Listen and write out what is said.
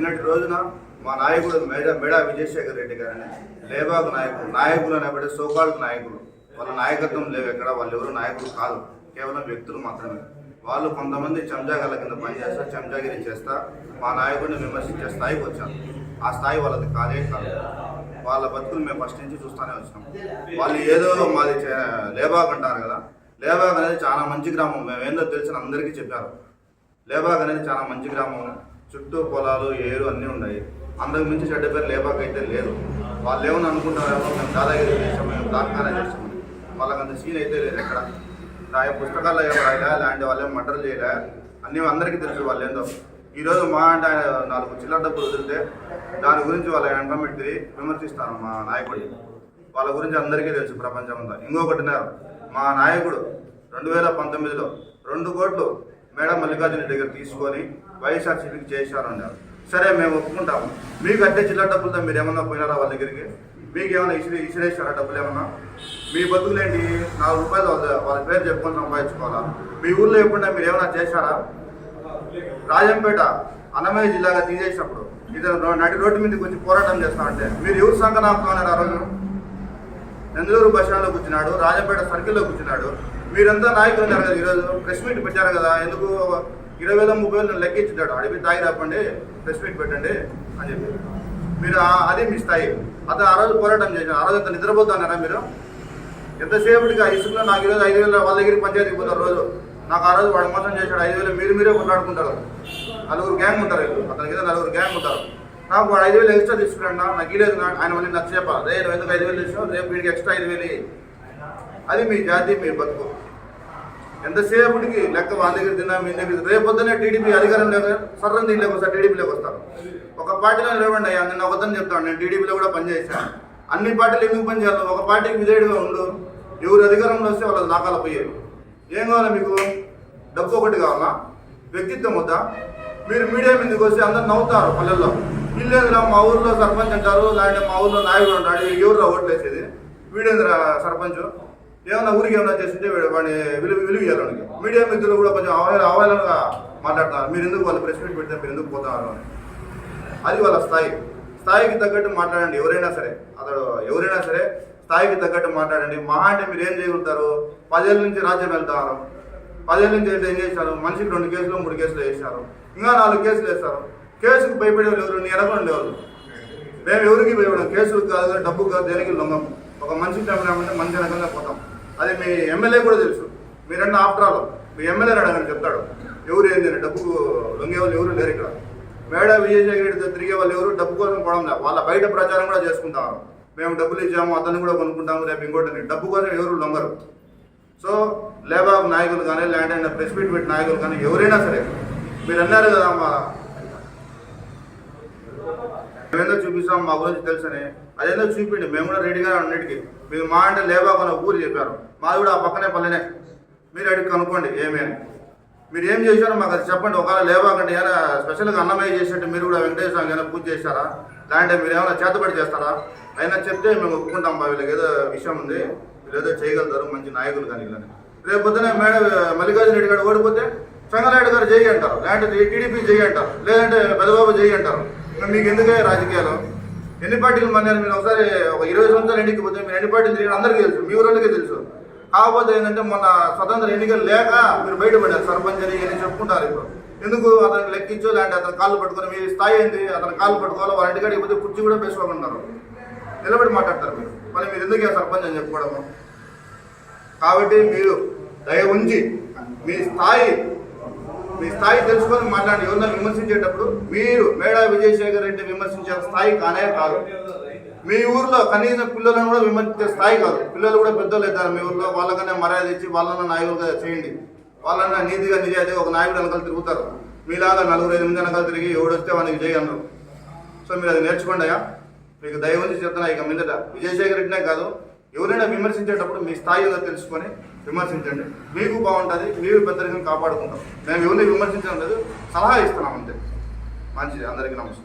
నిన్నటి రోజున మా నాయకుడు మేడ మేడా విజయశేఖర్ రెడ్డి గారని లేబాగ్ నాయకులు నాయకులు అనేబడి సోకాల్డ్ నాయకులు. వాళ్ళ నాయకత్వం లేవు ఎక్కడ వాళ్ళు ఎవరు నాయకులు కాదు. కేవలం వ్యక్తులు మాత్రమే. వాళ్ళు కొంతమంది చెంచాగాల కింద పనిచేస్తా చంజాగిరి చేస్తా మా నాయకుడిని విమర్శించే స్థాయికి వచ్చాం. ఆ స్థాయి వాళ్ళది కాదే కాదు. వాళ్ళ బతుకులు మేము ఫస్ట్ నుంచి చూస్తూనే వచ్చినాం. వాళ్ళు ఏదో మాది చే- లేబాగ్ అంటారు కదా. లేబాగ్ అనేది చాలా మంచి గ్రామం. మేము ఏందో తెలిసిన అందరికీ చెప్పారు. లేబాగ్ అనేది చాలా మంచి గ్రామం. చుట్టూ పొలాలు ఏరు అన్నీ ఉన్నాయి. అందరికి మించి చెడ్డ పేరు లేబాకైతే లేదు. వాళ్ళు ఏమని అనుకుంటారేమో మేము దాదాగిరి చేస్తాము మేము దాకానే చేసాము వాళ్ళకంత సీన్ అయితే లేదు ఎక్కడ. రాయ పుస్తకాల్లో ఏమో రాయలే లాంటి వాళ్ళు ఏమో మర్డర్ చేయలే అన్నీ అందరికీ తెలుసు వాళ్ళు ఏందో. ఈరోజు మా అంటే ఆయన నాలుగు చిల్లర డబ్బులు వదిలితే దాని గురించి వాళ్ళ వెంటబెట్టి విమర్శిస్తాను మా నాయకుడిని వాళ్ళ గురించి అందరికీ తెలుసు ప్రపంచం అంతా. ఇంకొకటి మా నాయకుడు రెండు వేల పంతొమ్మిదిలో రెండు కోట్లు మేడం మల్లికార్జున దగ్గర తీసుకొని వైఎస్ఆర్సీపీకి చేశారన్నారు సరే మేము ఒప్పుకుంటాము. మీకు అట్టే చిల్లర డబ్బులతో మీరు ఏమన్నా పోయినారా వాళ్ళ దగ్గరికి? మీకు ఏమైనా ఇసిరే ఇసిరేసారా డబ్బులు ఏమన్నా? మీ బతుకులేంటి? నాలుగు రూపాయలు వాళ్ళ వాళ్ళ పేరు చెప్పుకొని సంపాదించుకోవాలా? మీ ఊర్లో ఎప్పుడైనా మీరు ఏమైనా చేశారా? రాజంపేట అన్నమయ్య జిల్లాగా తీసేసినప్పుడు ఇద్దరు నడి రోడ్డు మీదకి వచ్చి పోరాటం చేస్తామంటే మీరు ఎవరు సంఘ నాపుతున్నారు ఆ రోజు నందలూరు బస్ స్టాండ్లో కూర్చున్నాడు రాజపేట సర్కిల్లో కూర్చున్నాడు. మీరంతా నాయకులు ఉన్నారు కదా ఈరోజు ప్రెస్ మీట్ పెట్టారు కదా ఎందుకు ఇరవై వేల ముప్పై వేలు నేను లెక్కించుంటాడు? అడిగి తాగి రాపండి ప్రెస్ మీట్ పెట్టండి అని చెప్పి మీరు అదే మీ స్థాయి. అతను ఆ రోజు పోరాటం చేశారు ఆ రోజు అంత నిద్రపోతున్నారా మీరు? ఎంతసేపటికి ఆ ఇసుకులో నాకు ఈరోజు ఐదు వేల వాళ్ళ దగ్గరికి పంచాయతీకి పోతారు రోజు. నాకు ఆ రోజు వాడు మోసం చేశాడు ఐదు వేలు మీరు మీరే కొట్లాడుకుంటారు. నలుగురు గ్యాంగ్ ఉంటారు వీళ్ళు. కింద నలుగురు గ్యాంగ్ ఉంటారు. నాకు ఐదు వేలు ఎక్స్ట్రా తీసుకురండి నాకు ఇలేదు ఆయన మళ్ళీ నాకు చెప్పాలి రే నువ్వు ఎందుకు ఐదు వేలు తీసావు రేపు వీడికి ఎక్స్ట్రా ఐదు వేలు అది మీ జాతి మీ బతుకు. ఎంతసేపటికి లెక్క వాళ్ళ దగ్గర తిన్నా మీ దగ్గర రేపు పొద్దునే టీడీపీ అధికారం లేక సర్రం దీనిలోకి వస్తారు టీడీపీలోకి వస్తారు ఒక పార్టీలో లేవండి అయ్యా నిన్న వద్దని చెప్తాను నేను టీడీపీలో కూడా పనిచేశాను అన్ని పార్టీలు ఎందుకు పనిచేయాలి ఒక పార్టీకి విధేయుడుగా ఉండు. ఎవరు అధికారంలో వస్తే వాళ్ళ దాకాల పోయారు. ఏం కావాలి మీకు? డబ్బు ఒకటి కావాలా? వ్యక్తిత్వం వద్దా? మీరు మీడియా మీదకి వస్తే అందరు నవ్వుతారు పల్లెల్లో. వీళ్ళేంద్రా మా ఊర్లో సర్పంచ్ అంటారు లేదంటే మా ఊర్లో నాయకుడు అంటాడు ఎవరు ఓట్లు వేసేది? వీడేంద్ర సర్పంచ్? ఏమన్నా ఊరికి ఏమన్నా చేస్తుంటే వీడు- వాడిని విలువ విలువ ఇవ్వాలి మీడియా మిత్రులు కూడా కొంచెం అవైల అవైలగా మాట్లాడుతున్నారు. మీరు ఎందుకు వాళ్ళు ప్రెస్ మీట్ పెడితే మీరు ఎందుకు పోతున్నారు అని. అది వాళ్ళ స్థాయి. స్థాయికి తగ్గట్టు మాట్లాడండి ఎవరైనా సరే. అతడు ఎవరైనా సరే స్థాయికి తగ్గట్టు మాట్లాడండి. మహా అంటే మీరు ఏం చేయగలుగుతారు? పదేళ్ళ నుంచి రాజ్యం వెళ్తారు. పదేళ్ళ నుంచి వెళ్తే ఏం చేశారు మనిషికి రెండు కేసులు మూడు కేసులు వేస్తారు. ఇంకా నాలుగు కేసులు వేస్తారు. కేసుకు భయపడే వాళ్ళు ఎవరు? నేను ఎనకండి ఎవరు? మేము ఎవరికి భయపడం కేసులు కాదు కానీ డబ్బు కాదు దేనికి లొంగం ఒక మనిషి అంటే మంచి రకంగా పోతాం. అది మీ ఎమ్మెల్యే కూడా తెలుసు. మీరన్న ఆఫ్టర్ ఆల్ మీ ఎమ్మెల్యే అడగని చెప్తాడు. ఎవరు ఏంది అని? డబ్బుకు లొంగేవాళ్ళు ఎవరు లేరు ఇక్కడ. మేడ విజయశేఖర రెడ్డితో తిరిగే వాళ్ళు ఎవరు? డబ్బు కోసం పోవడం లేదు. వాళ్ళ బయట ప్రచారం కూడా చేసుకుంటారు. మేము డబ్బులు ఇచ్చాము అతన్ని కూడా కొనుక్కుంటాము రేపు ఇంకోటి డబ్బు కోసం ఎవరు లొంగరు. సో లేబాబ్ నాయకులు కానీ ల్యాండ్ అండ్ ప్రెస్ మీట్ నాయకులు కానీ ఎవరైనా సరే మీరు అన్నారు కదా మా మేమేందో చూపిస్తాం మా గురించి తెలుసని. అదేందో చూపిండి మేము కూడా రెడీగా అన్నిటికీ. మీరు మా అంటే లేబా ఊరు చెప్పారు. మాది కూడా ఆ పక్కనే పల్లెనే. మీరు అడిగి కనుక్కోండి ఏమీ అని. మీరు ఏం చేశారో మాకు అది చెప్పండి. ఒకవేళ లేబా కంటే ఏమైనా స్పెషల్గా అన్నమయ్య చేసినట్టు మీరు కూడా వెంకటేశ్వర స్వామి ఏమైనా పూజ చేస్తారా లేదంటే మీరు ఏమైనా చేతబడి చేస్తారా? అయినా చెప్తే మేము ఒప్పుకుంటాం బా వీళ్ళకి ఏదో విషయం ఉంది. వీళ్ళు ఏదో చేయగలుగుతారు మంచి నాయకులు కానీ వీళ్ళని. రేపు పొద్దున మేడం మల్లికార్జున రెడ్డి గారు ఓడిపోతే సంగారెడ్డి గారు జై అంటారు. లేదంటే టీడీపీ జై అంటారు. లేదంటే పెదబాబు జై అంటారు. మీకు ఎందుకే రాజకీయాలు? ఎన్ని పార్టీలు మన్నారు మీరు ఒకసారి ఒక ఇరవై సంవత్సరాలు ఎన్నికకి పోతే మీరు ఎన్ని పార్టీలు తిరిగి అందరికీ తెలుసు. మీ ఊళ్ళకే తెలుసు. కాకపోతే ఏంటంటే మొన్న స్వతంత్ర ఎన్నికలు లేక మీరు బయటపడారు సర్పంచ్ అని అని చెప్పుకుంటారు ఇప్పుడు. ఎందుకు అతనికి లెక్కించో లేదంటే అతను కాళ్ళు పట్టుకొని మీ స్థాయి ఏంటి అతను కాళ్ళు పట్టుకోవాలి? వాళ్ళ ఇంటికాడికి పోతే కుర్చీ కూడా వేసుకోమన్నారు నిలబడి మాట్లాడతారు మీరు. మరి మీరు ఎందుకు సర్పంచ్ అని చెప్పుకోవడము? కాబట్టి మీరు దయ ఉంచి మీ స్థాయి మీ స్థాయి తెలుసుకొని మాట్లాడి ఎవరన్నా విమర్శించేటప్పుడు మీరు మేడా విజయశేఖర్ రెడ్డి విమర్శించే స్థాయి కానే కాదు. మీ ఊర్లో కనీసం పిల్లలను కూడా విమర్శించే స్థాయి కాదు. పిల్లలు కూడా పెద్దలు అవుతారు మీ ఊర్లో. వాళ్ళకనే మర్యాద ఇచ్చి వాళ్ళని నాయకులుగా చేయండి. వాళ్ళన్న నీతిగా నిజాయితీ ఒక నాయకుడు వెనకాల తిరుగుతారు. మీలాగా నలుగురు ఐదు మంది వెనకాల తిరిగి ఎవడొస్తే వానికి చేయగలరు సో మీరు అది నేర్చుకోండి అయ్యా. మీకు దయ చెప్తున్నా ఇక మీదట విజయశేఖర్ రెడ్డినే కాదు ఎవరైనా విమర్శించేటప్పుడు మీ స్థాయి ఏదో తెలుసుకొని విమర్శించండి. మీకు బాగుంటుంది మీరు పెద్దరికం కాపాడుకుంటాం. మేము ఎవరిని విమర్శించడం లేదు సలహా ఇస్తున్నాం అంతే. మంచిది అందరికీ నమస్కారం.